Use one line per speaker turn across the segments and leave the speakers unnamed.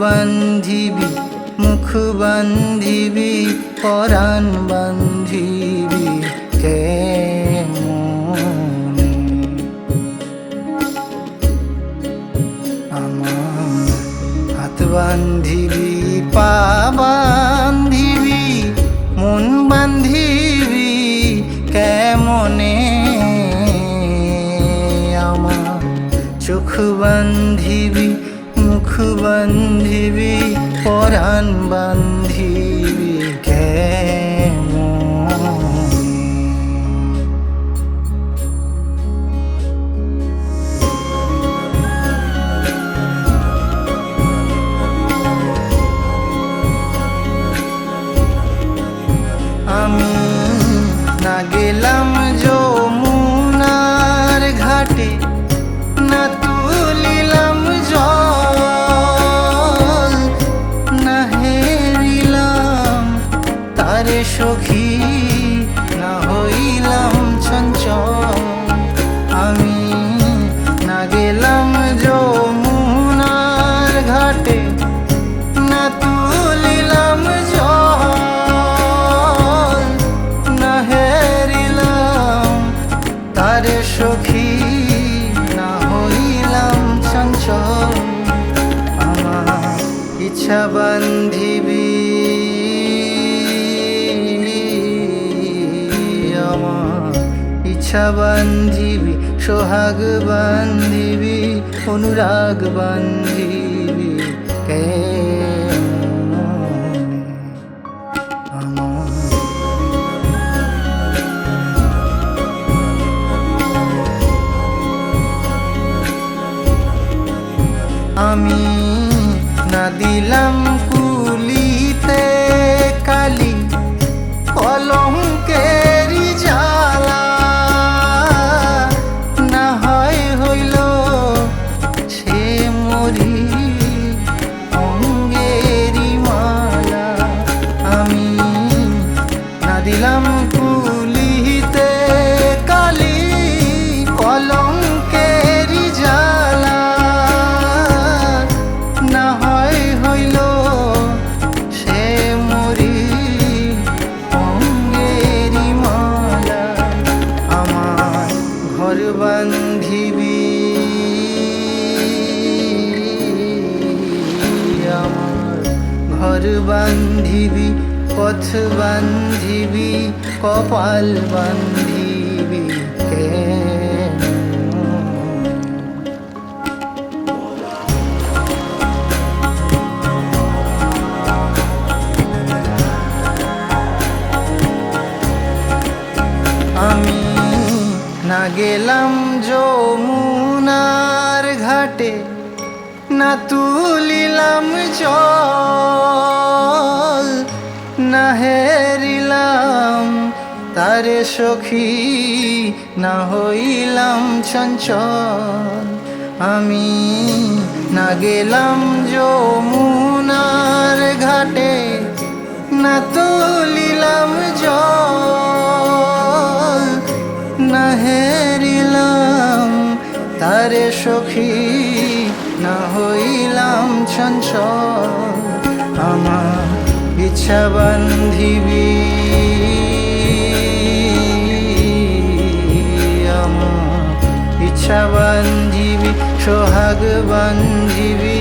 বান্ধিবি মুখ বান্ধিবি পরাণ বান্ধিবি হাত বান্ধিবি, পা বান্ধিবি, মন বান্ধিবি কেমনে আমার চোখ বান্ধিবি মুখ বান্ধিবি পরাণ বান্ধিবি। বান্ধিবি আমার ইচ্ছা বান্ধিবি সোহাগ বান্ধিবি অনুরাগ বান্ধিবি আমার আমি ঘর বান্ধিবি পথ বান্ধিবি কপাল বান্ধিবি আমি না গেলাম যমুনার ঘাটে না তুলিলাম জল, না হেরিলাম তারে সখী, না হইলাম চঞ্চল। আমি না গেলাম যমুনার ঘাটে, না তুলিলাম জল, না হেরিলাম তারে সখী হইলাম চঞ্চল আমার ইচ্ছা বান্ধিবি আমার ইচ্ছা বান্ধিবি সোহাগ বান্ধিবি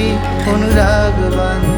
অনুরাগ বান্ধিবি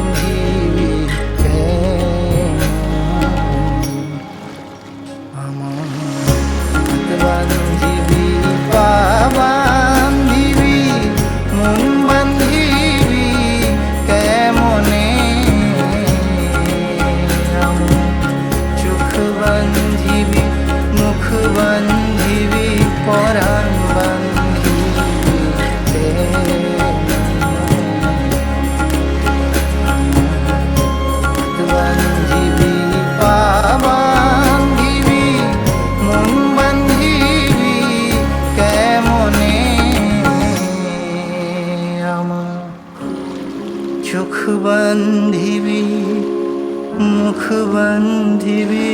চোখ বান্ধিবি মুখ বান্ধিবি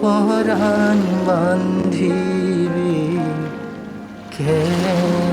পরাণ বান্ধিবি কেমনে